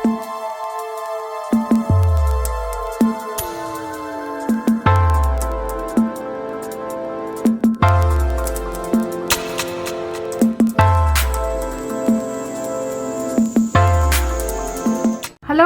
Hello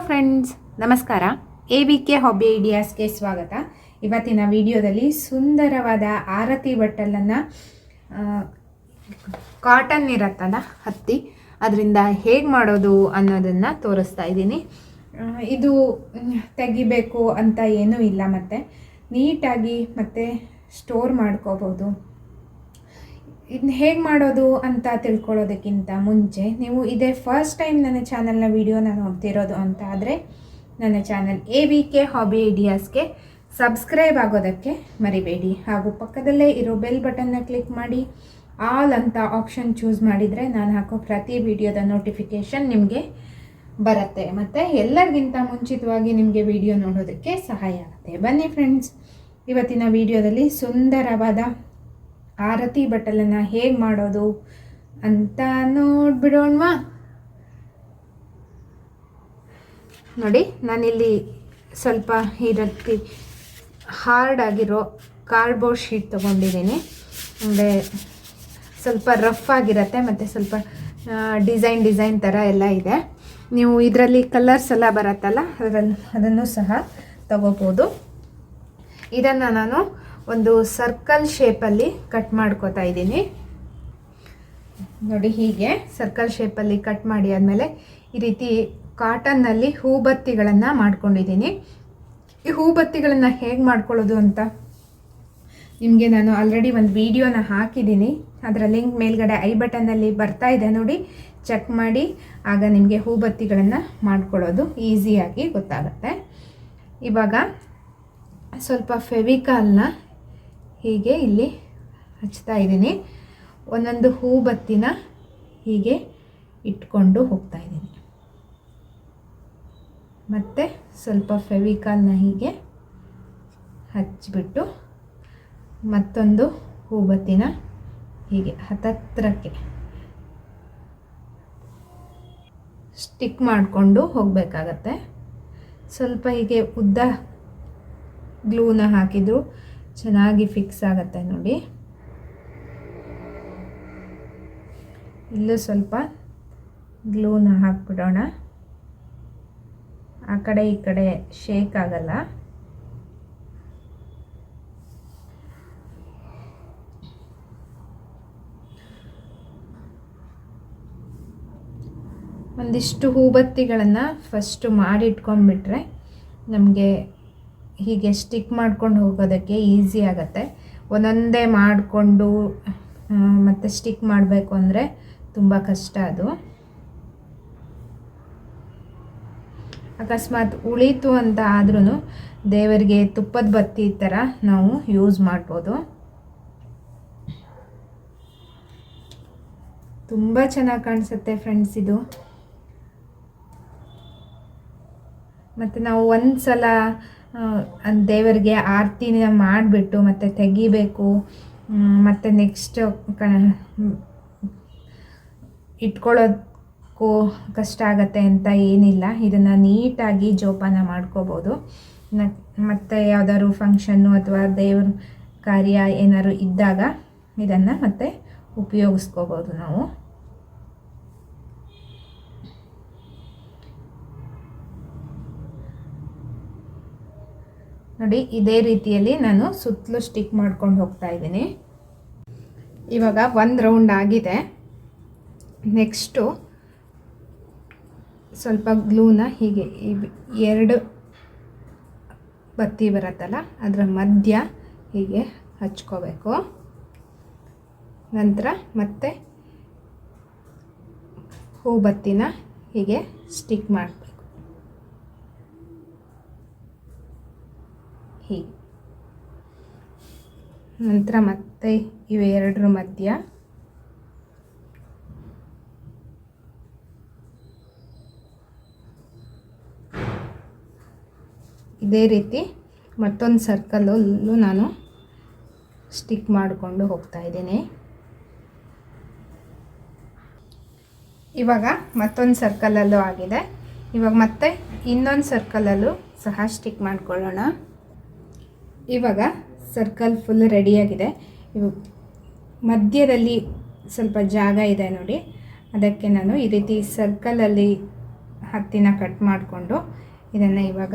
friends ನಮಸ್ಕಾರ. A B K hobby ಐಡಿಯಾಸ್ಗೆ ಸ್ವಾಗತ. ಇವತ್ತಿನ ವಿಡಿಯೋದಲ್ಲಿ ಸುಂದರವಾದ ಆರತಿ ಬಟ್ಟಲನ್ನು ಕಾಟನ್ ಇರತ್ತಲ್ಲ, ಹತ್ತಿ ಅದರಿಂದ ಹೇಗೆ ಮಾಡೋದು ಅನ್ನೋದನ್ನು ತೋರಿಸ್ತಾ ಇದ್ದೀನಿ. ಇದು ತೆಗಿಬೇಕು ಅಂತ ಏನೂ ಇಲ್ಲ ಮತ್ತು. ನೀಟಾಗಿ ಮತ್ತೆ ಸ್ಟೋರ್ ಮಾಡ್ಕೋಬೋದು. ಇದನ್ನ ಹೇಗೆ ಮಾಡೋದು ಅಂತ ತಿಳ್ಕೊಳ್ಳೋದಕ್ಕಿಂತ ಮುಂಚೆ ನೀವು ಇದೇ ಫಸ್ಟ್ ಟೈಮ್ ನನ್ನ ಚಾನಲ್ನ ವೀಡಿಯೋನ ನೋಡ್ತಿರೋದು ಅಂತ ಆದರೆ ನನ್ನ channel A V K hobby ಐಡಿಯಾಸ್ಗೆ subscribe ಆಗೋದಕ್ಕೆ ಮರಿಬೇಡಿ. ಹಾಗೂ ಪಕ್ಕದಲ್ಲೇ ಇರೋ ಬೆಲ್ ಬಟನ್ನ ಕ್ಲಿಕ್ ಮಾಡಿ. ಆಲ್ ಅಂತ ಆಪ್ಷನ್ ಚೂಸ್ ಮಾಡಿದರೆ ನಾನು ಹಾಕೋ ಪ್ರತಿ ವಿಡಿಯೋದ ನೋಟಿಫಿಕೇಷನ್ ನಿಮಗೆ ಬರುತ್ತೆ. ಮತ್ತು ಎಲ್ಲರಿಗಿಂತ ಮುಂಚಿತವಾಗಿ ನಿಮಗೆ ವಿಡಿಯೋ ನೋಡೋದಕ್ಕೆ ಸಹಾಯ ಆಗುತ್ತೆ. ಬನ್ನಿ ಫ್ರೆಂಡ್ಸ್ ಇವತ್ತಿನ ವಿಡಿಯೋದಲ್ಲಿ ಸುಂದರವಾದ ಆರತಿ ಬಟ್ಟಲನ್ನು ಹೇಗೆ ಮಾಡೋದು ಅಂತ ನೋಡ್ಬಿಡೋಣವಾ? ನೋಡಿ, ನಾನಿಲ್ಲಿ ಸ್ವಲ್ಪ ಈ ರೀತಿ ಹಾರ್ಡ್ ಆಗಿರೋ ಕಾರ್ಡ್ಬೋರ್ಡ್ ಶೀಟ್ ತೊಗೊಂಡಿದ್ದೀನಿ. ಅಂದರೆ ಸ್ವಲ್ಪ ರಫ್ ಆಗಿರುತ್ತೆ ಮತ್ತು ಸ್ವಲ್ಪ ಡಿಸೈನ್ ಡಿಸೈನ್ ಥರ ಎಲ್ಲ ಇದೆ. ನೀವು ಇದರಲ್ಲಿ ಕಲರ್ಸ್ ಎಲ್ಲ ಬರುತ್ತಲ್ಲ, ಅದರಲ್ಲಿ, ಅದನ್ನು ಸಹ ತಗೋಬೋದು. ಇದನ್ನು ನಾನು ಒಂದು ಸರ್ಕಲ್ ಶೇಪಲ್ಲಿ ಕಟ್ ಮಾಡ್ಕೋತಾ ಇದ್ದೀನಿ. ನೋಡಿ ಹೀಗೆ ಸರ್ಕಲ್ ಶೇಪಲ್ಲಿ ಕಟ್ ಮಾಡಿ ಆದಮೇಲೆ ಈ ರೀತಿ ಕಾಟನ್ನಲ್ಲಿ ಹೂಬತ್ತಿಗಳನ್ನು ಮಾಡ್ಕೊಂಡಿದ್ದೀನಿ. ಈ ಹೂಬತ್ತಿಗಳನ್ನು ಹೇಗೆ ಮಾಡ್ಕೊಳ್ಳೋದು ಅಂತ? ನಿಮಗೆ ನಾನು ಆಲ್ರೆಡಿ ಒಂದು ವಿಡಿಯೋನ ಹಾಕಿದ್ದೀನಿ. ಅದರ ಲಿಂಕ್ ಮೇಲ್ಗಡೆ ಐ ಬಟನ್ನಲ್ಲಿ ಬರ್ತಾ ಇದೆ ನೋಡಿ. ಚೆಕ್ ಮಾಡಿ. ಆಗ ನಿಮಗೆ ಹೂಬತ್ತಿಗಳನ್ನು ಮಾಡ್ಕೊಳ್ಳೋದು ಈಸಿಯಾಗಿ ಗೊತ್ತಾಗುತ್ತೆ. ಇವಾಗ ಸ್ವಲ್ಪ ಫೆವಿಕಾಲ್ನ ಹೀಗೆ ಇಲ್ಲಿ ಹಚ್ತಾ ಇದ್ದೀನಿ. ಒಂದೊಂದು ಹೂಬತ್ತಿನ ಹೀಗೆ ಇಟ್ಕೊಂಡು ಹೋಗ್ತಾ ಇದ್ದೀನಿ. ಮತ್ತು ಸ್ವಲ್ಪ ಫೆವಿಕಾಲ್ನ ಹೀಗೆ ಹಚ್ಚಿಬಿಟ್ಟು ಮತ್ತೊಂದು ಹೂಬತ್ತಿನ ಹೀಗೆ ಹತ್ತತ್ರಕ್ಕೆ. ಸ್ಟಿಕ್ ಮಾಡಿಕೊಂಡು ಹೋಗಬೇಕಾಗತ್ತೆ. ಸ್ವಲ್ಪ ಹೀಗೆ ಉದ್ದ ಗ್ಲೂನ ಹಾಕಿದ್ರು ಚೆನ್ನಾಗಿ ಫಿಕ್ಸ್ ಆಗುತ್ತೆ ನೋಡಿ. ಇಲ್ಲೂ ಸ್ವಲ್ಪ ಗ್ಲೂನ ಹಾಕ್ಬಿಡೋಣ. ಆ ಕಡೆ ಈ ಕಡೆ ಶೇಕ್ ಆಗಲ್ಲ. ಒಂದಿಷ್ಟು ಹೂಬತ್ತಿಗಳನ್ನು ಫಸ್ಟು ಮಾಡಿಟ್ಕೊಂಡ್ಬಿಟ್ರೆ ನಮಗೆ ಹೀಗೆ ಸ್ಟಿಕ್ ಮಾಡ್ಕೊಂಡು ಹೋಗೋದಕ್ಕೆ ಈಸಿ ಆಗುತ್ತೆ. ಒಂದೊಂದೇ ಮಾಡಿಕೊಂಡು ಮತ್ತು ಸ್ಟಿಕ್ ಮಾಡಬೇಕು ಅಂದರೆ ತುಂಬ ಕಷ್ಟ ಅದು. ಅಕಸ್ಮಾತ್ ಉಳೀತು ಅಂತ ಆದ್ರೂ ದೇವರಿಗೆ ತುಪ್ಪದ ಬತ್ತಿ ಥರ ನಾವು ಯೂಸ್ ಮಾಡ್ಬೋದು. ತುಂಬ ಚೆನ್ನಾಗಿ ಕಾಣಿಸುತ್ತೆ ಫ್ರೆಂಡ್ಸ್ ಇದು. ಮತ್ತು ನಾವು ಒಂದು ಸಲ ದೇವರಿಗೆ ಆರತಿನ ಮಾಡಿಬಿಟ್ಟು ಮತ್ತು ತೆಗಿಬೇಕು. ಮತ್ತು ನೆಕ್ಸ್ಟ್ ಕ ಇಟ್ಕೊಳ್ಳೋಕ್ಕೂ ಕಷ್ಟ ಆಗತ್ತೆ ಅಂತ ಏನಿಲ್ಲ. ಇದನ್ನು ನೀಟಾಗಿ ಜೋಪಾನ ಮಾಡ್ಕೋಬೋದು. ಮತ್ತು ಯಾವ್ದಾದ್ರು ಫಂಕ್ಷನ್ನು ಅಥವಾ ದೇವ್ರ ಕಾರ್ಯ ಏನಾದ್ರು ಇದ್ದಾಗ ಇದನ್ನು ಮತ್ತೆ ಉಪಯೋಗಿಸ್ಕೋಬೋದು ನಾವು. ನೋಡಿ, ಇದೇ ರೀತಿಯಲ್ಲಿ ನಾನು ಸುತ್ತಲೂ ಸ್ಟಿಕ್ ಮಾಡ್ಕೊಂಡು ಹೋಗ್ತಾ ಇದ್ದೀನಿ. ಇವಾಗ ಒಂದು ರೌಂಡ್ ಆಗಿದೆ. ನೆಕ್ಸ್ಟು ಸ್ವಲ್ಪ ಗ್ಲೂನ ಹೀಗೆ ಎರಡು ಬತ್ತಿ ಬರುತ್ತಲ್ಲ, ಅದರ ಮಧ್ಯ ಹೀಗೆ ಹಚ್ಕೋಬೇಕು. ನಂತರ ಮತ್ತೆ ಹೂ ಬತ್ತಿನ ಹೀಗೆ ಸ್ಟಿಕ್ ಮಾಡಬೇಕು. ಹೀಗೆ ನಂತರ ಮತ್ತೆ ಇವೆರಡರ ಮಧ್ಯ. ಇದೇ ರೀತಿ ಮತ್ತೊಂದು ಸರ್ಕಲಲ್ಲೂ ನಾನು ಸ್ಟಿಕ್ ಮಾಡಿಕೊಂಡು ಹೋಗ್ತಾ ಇದ್ದೀನಿ. ಇವಾಗ ಮತ್ತೊಂದು ಸರ್ಕಲಲ್ಲೂ ಆಗಿದೆ. ಇವಾಗ ಮತ್ತೆ ಇನ್ನೊಂದು ಸರ್ಕಲಲ್ಲೂ ಸಹ ಸ್ಟಿಕ್ ಮಾಡ್ಕೊಳ್ಳೋಣ. ಇವಾಗ ಸರ್ಕಲ್ ಫುಲ್ ರೆಡಿಯಾಗಿದೆ ಇವು ಮಧ್ಯದಲ್ಲಿ ಸ್ವಲ್ಪ ಜಾಗ ಇದೆ ನೋಡಿ. ಅದಕ್ಕೆ ನಾನು ಈ ರೀತಿ ಸರ್ಕಲಲ್ಲಿ ಹತ್ತಿನ ಕಟ್ ಮಾಡಿಕೊಂಡು ಇದನ್ನು ಇವಾಗ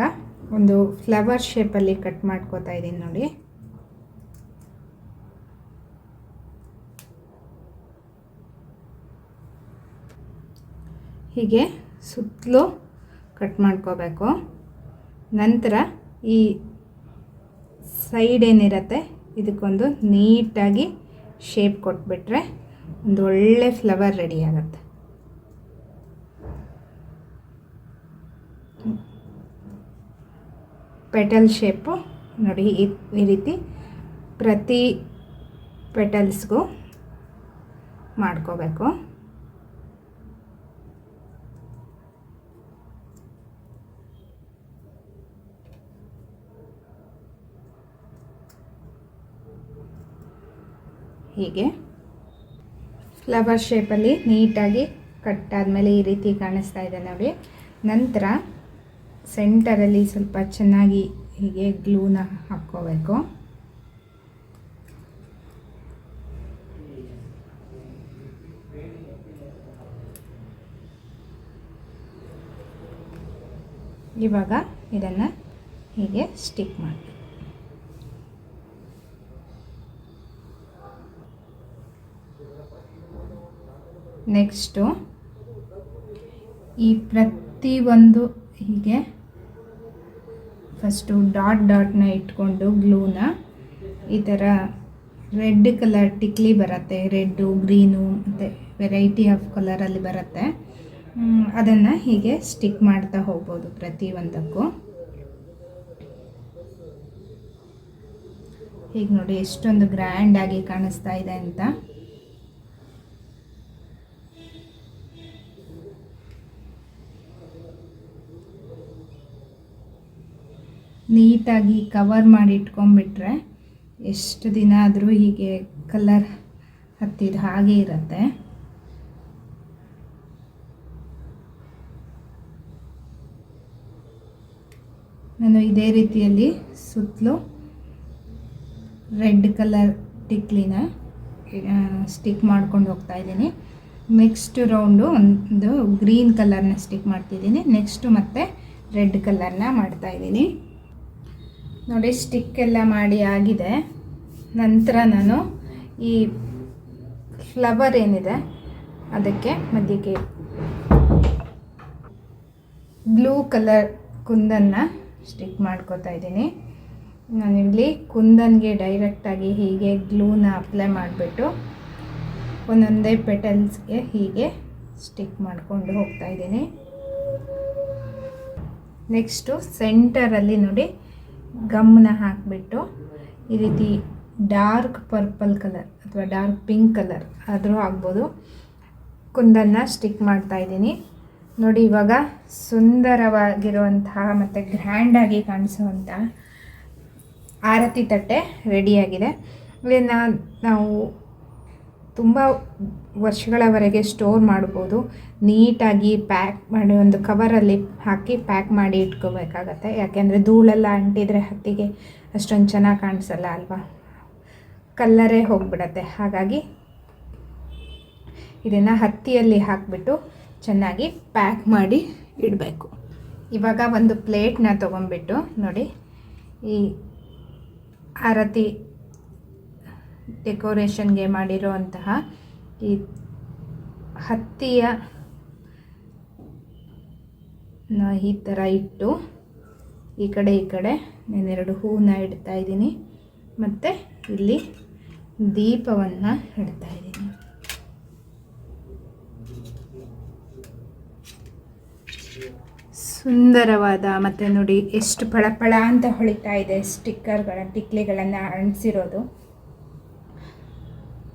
ಒಂದು ಫ್ಲವರ್ ಶೇಪಲ್ಲಿ ಕಟ್ ಮಾಡ್ಕೋತಾ ಇದ್ದೀನಿ ನೋಡಿ. ಹೀಗೆ ಸುತ್ತಲೂ ಕಟ್ ಮಾಡ್ಕೋಬೇಕು. ನಂತರ ಈ ಸೈಡ್ ಏನಿರುತ್ತೆ, ಇದಕ್ಕೊಂದು ನೀಟಾಗಿ ಶೇಪ್ ಕೊಟ್ಬಿಟ್ರೆ ಒಂದು ಒಳ್ಳೆ ಫ್ಲವರ್ ರೆಡಿ ಆಗುತ್ತೆ. ಪೆಟಲ್ ಶೇಪು ನೋಡಿ ಈ ರೀತಿ ಪ್ರತಿ ಪೆಟಲ್ಸ್ಗೂ ಮಾಡ್ಕೋಬೇಕು. ಹೀಗೆ. ಫ್ಲವರ್ ಶೇಪಲ್ಲಿ ನೀಟಾಗಿ ಕಟ್ ಆದಮೇಲೆ ಈ ರೀತಿ ಕಾಣಿಸ್ತಾ ಇದೆ ನೋಡಿ. ನಂತರ ಸೆಂಟರಲ್ಲಿ ಸ್ವಲ್ಪ ಚೆನ್ನಾಗಿ ಹೀಗೆ ಗ್ಲೂನ ಹಾಕ್ಕೋಬೇಕು. ಇವಾಗ ಇದನ್ನು ಹೀಗೆ ಸ್ಟಿಕ್ ಮಾಡಿ ನೆಕ್ಸ್ಟು, ಈ ಪ್ರತಿಯೊಂದು ಹೀಗೆ ಫಸ್ಟು ಡಾಟ್ ಡಾಟ್ನ ಇಟ್ಕೊಂಡು ಗ್ಲೂನ ಈ ಥರ ರೆಡ್ ಕಲರ್ ಟಿಕ್ಲಿ ಬರುತ್ತೆ, ರೆಡ್ಡು, ಗ್ರೀನು ಮತ್ತು ವೆರೈಟಿ ಆಫ್ ಕಲರಲ್ಲಿ ಬರುತ್ತೆ. ಅದನ್ನು ಹೀಗೆ ಸ್ಟಿಕ್ ಮಾಡ್ತಾ ಹೋಗ್ಬೋದು ಪ್ರತಿಯೊಂದಕ್ಕೂ. ಹೀಗೆ ನೋಡಿ ಎಷ್ಟೊಂದು ಗ್ರ್ಯಾಂಡಾಗಿ ಕಾಣಿಸ್ತಾ ಇದೆ ಅಂತ. ನೀಟಾಗಿ ಕವರ್ ಮಾಡಿ ಇಟ್ಕೊಂಡ್ಬಿಟ್ರೆ ಎಷ್ಟು ದಿನ ಆದರೂ ಹೀಗೆ ಕಲರ್ ಹತ್ತಿದ ಹಾಗೆ ಇರುತ್ತೆ. ನಾನು ಇದೇ ರೀತಿಯಲ್ಲಿ ಸುತ್ತಲೂ ರೆಡ್ ಕಲರ್ ಟಿಕ್ಲಿನ ಸ್ಟಿಕ್ ಮಾಡ್ಕೊಂಡು ಹೋಗ್ತಾ ಇದ್ದೀನಿ. ನೆಕ್ಸ್ಟ್ ರೌಂಡು ಒಂದು ಗ್ರೀನ್ ಕಲರ್ನ ಸ್ಟಿಕ್ ಮಾಡ್ತಿದ್ದೀನಿ. ನೆಕ್ಸ್ಟು ಮತ್ತೆ ರೆಡ್ ಕಲರ್ನ ಮಾಡ್ತಾ ಇದ್ದೀನಿ. ನೋಡಿ ಸ್ಟಿಕ್ ಎಲ್ಲ ಮಾಡಿ ಆಗಿದೆ. ನಂತರ ನಾನು ಈ ಫ್ಲವರ್ ಏನಿದೆ, ಅದಕ್ಕೆ ಮಧ್ಯಕ್ಕೆ ಬ್ಲೂ ಕಲರ್ ಕುಂದನ್ನು ಸ್ಟಿಕ್ ಮಾಡ್ಕೋತಾ ಇದ್ದೀನಿ. ನಾನಿಲ್ಲಿ ಕುಂದನ್ಗೆ ಡೈರೆಕ್ಟಾಗಿ ಹೀಗೆ ಗ್ಲೂನ ಅಪ್ಲೈ ಮಾಡಿಬಿಟ್ಟು ಒಂದೊಂದೇ ಪೆಟಲ್ಸ್ಗೆ ಹೀಗೆ ಸ್ಟಿಕ್ ಮಾಡಿಕೊಂಡು ಹೋಗ್ತಾ ಇದ್ದೀನಿ. ನೆಕ್ಸ್ಟು ಸೆಂಟರಲ್ಲಿ ನೋಡಿ ಗಮ್ನ ಹಾಕಿಬಿಟ್ಟು ಈ ರೀತಿ ಡಾರ್ಕ್ ಪರ್ಪಲ್ ಕಲರ್ ಅಥವಾ ಡಾರ್ಕ್ ಪಿಂಕ್ ಕಲರ್ ಆದರೂ ಆಗ್ಬೋದು. ಕುಂದನ್ನು ಸ್ಟಿಕ್ ಮಾಡ್ತಾ ಇದ್ದೀನಿ. ನೋಡಿ, ಇವಾಗ ಸುಂದರವಾಗಿರುವಂತಹ ಮತ್ತು ಗ್ರ್ಯಾಂಡಾಗಿ ಕಾಣಿಸುವಂಥ ಆರತಿ ತಟ್ಟೆ ರೆಡಿಯಾಗಿದೆ ಇದನ್ನು ನಾವು ತುಂಬ ವರ್ಷಗಳವರೆಗೆ ಸ್ಟೋರ್ ಮಾಡ್ಬೋದು. ನೀಟಾಗಿ ಪ್ಯಾಕ್ ಮಾಡಿ ಒಂದು ಕವರಲ್ಲಿ ಹಾಕಿ ಪ್ಯಾಕ್ ಮಾಡಿ ಇಟ್ಕೋಬೇಕಾಗತ್ತೆ. ಯಾಕೆಂದರೆ ಧೂಳೆಲ್ಲ ಅಂಟಿದರೆ ಹತ್ತಿಗೆ ಅಷ್ಟೊಂದು ಚೆನ್ನಾಗಿ ಕಾಣಿಸಲ್ಲ ಅಲ್ವಾ? ಕಲ್ಲರೇ ಹೋಗ್ಬಿಡತ್ತೆ. ಹಾಗಾಗಿ ಇದನ್ನು ಹತ್ತಿಯಲ್ಲಿ ಹಾಕಿಬಿಟ್ಟು ಚೆನ್ನಾಗಿ ಪ್ಯಾಕ್ ಮಾಡಿ ಇಡಬೇಕು. ಇವಾಗ ಒಂದು ಪ್ಲೇಟ್ನ ತೊಗೊಂಡ್ಬಿಟ್ಟು ನೋಡಿ, ಈ ಆರತಿ ಡೆಕೋರೇಷನ್ಗೆ ಮಾಡಿರುವಂತಹ ಈ ಹತ್ತಿಯ ಈ ಥರ ಇಟ್ಟು ಈ ಕಡೆ ಈ ಕಡೆ ನಾನೆರಡು ಹೂವನ್ನ ಇಡ್ತಾ ಇದ್ದೀನಿ. ಮತ್ತು ಇಲ್ಲಿ ದೀಪವನ್ನು ಇಡ್ತಾ ಇದ್ದೀನಿ. ಸುಂದರವಾದ ಮತ್ತು ನೋಡಿ ಎಷ್ಟು ಪಳಪಳ ಅಂತ ಹೊಳಿತಾ ಇದೆ ಸ್ಟಿಕ್ಕರ್ಗಳ, ಟಿಕ್ಲಿಗಳನ್ನು ಅಂಟಿಸಿರೋದು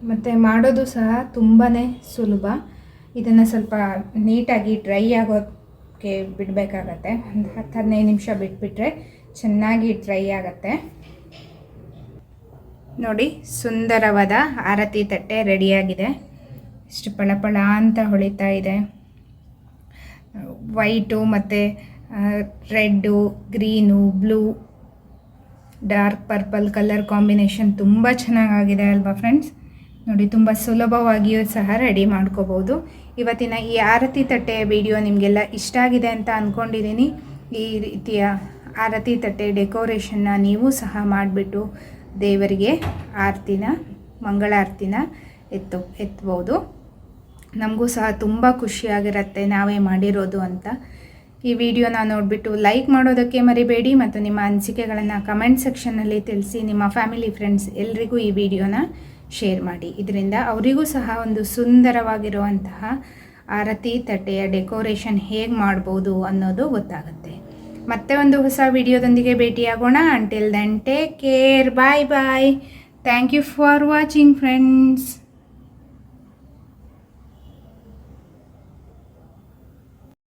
ಮತ್ತು ಮಾಡೋದು ಸಹ ತುಂಬಾ ಸುಲಭ. ಇದನ್ನು ಸ್ವಲ್ಪ ನೀಟಾಗಿ ಡ್ರೈ ಆಗೋಕ್ಕೆ ಬಿಡಬೇಕಾಗತ್ತೆ. ಒಂದು ಹತ್ತು ಹದಿನೈದು ನಿಮಿಷ ಬಿಟ್ಬಿಟ್ರೆ ಚೆನ್ನಾಗಿ ಡ್ರೈ ಆಗುತ್ತೆ. ನೋಡಿ, ಸುಂದರವಾದ ಆರತಿ ತಟ್ಟೆ ರೆಡಿಯಾಗಿದೆ. ಇಷ್ಟು ಪಳಪಳ ಅಂತ ಹೊಳಿತಾ ಇದೆ. ವೈಟು ಮತ್ತು red, green, blue, dark purple colour combination ತುಂಬ ಚೆನ್ನಾಗಾಗಿದೆ ಅಲ್ವಾ ಫ್ರೆಂಡ್ಸ್? ನೋಡಿ, ತುಂಬ ಸುಲಭವಾಗಿಯೂ ಸಹ ರೆಡಿ ಮಾಡ್ಕೋಬೋದು ಇವತ್ತಿನ ಈ ಆರತಿ ತಟ್ಟೆಯ ವಿಡಿಯೋ ನಿಮಗೆಲ್ಲ ಇಷ್ಟ ಆಗಿದೆ ಅಂತ ಅಂದ್ಕೊಂಡಿದ್ದೀನಿ ಈ ರೀತಿಯ ಆರತಿ ತಟ್ಟೆ ಡೆಕೋರೇಷನ್ನ ನೀವು ಸಹ ಮಾಡಿಬಿಟ್ಟು ದೇವರಿಗೆ ಆರತಿನ, ಮಂಗಳಾರತಿನ ಎತ್ತು, ಎತ್ಬೋದು. ನಮಗೂ ಸಹ ತುಂಬ ಖುಷಿಯಾಗಿರುತ್ತೆ ನಾವೇ ಮಾಡಿರೋದು ಅಂತ. ಈ ವಿಡಿಯೋನ ನೋಡಿಬಿಟ್ಟು ಲೈಕ್ ಮಾಡೋದಕ್ಕೆ ಮರಿಬೇಡಿ ಮತ್ತು ನಿಮ್ಮ ಅನಿಸಿಕೆಗಳನ್ನು ಕಮೆಂಟ್ ಸೆಕ್ಷನ್ನಲ್ಲಿ ತಿಳಿಸಿ ನಿಮ್ಮ ಫ್ಯಾಮಿಲಿ ಫ್ರೆಂಡ್ಸ್ ಎಲ್ರಿಗೂ ಈ ವಿಡಿಯೋನ ಶೇರ್ ಮಾಡಿ. ಇದರಿಂದ ಅವರಿಗೂ ಸಹ ಒಂದು ಸುಂದರವಾಗಿರುವಂತಹ ಆರತಿ ತಟ್ಟೆಯ ಡೆಕೋರೇಷನ್ ಹೇಗೆ ಮಾಡ್ಬೋದು ಅನ್ನೋದು ಗೊತ್ತಾಗುತ್ತೆ. ಮತ್ತೆ ಒಂದು ಹೊಸ ವಿಡಿಯೋದೊಂದಿಗೆ ಭೇಟಿಯಾಗೋಣ. Until then take care bye bye thank you for watching friends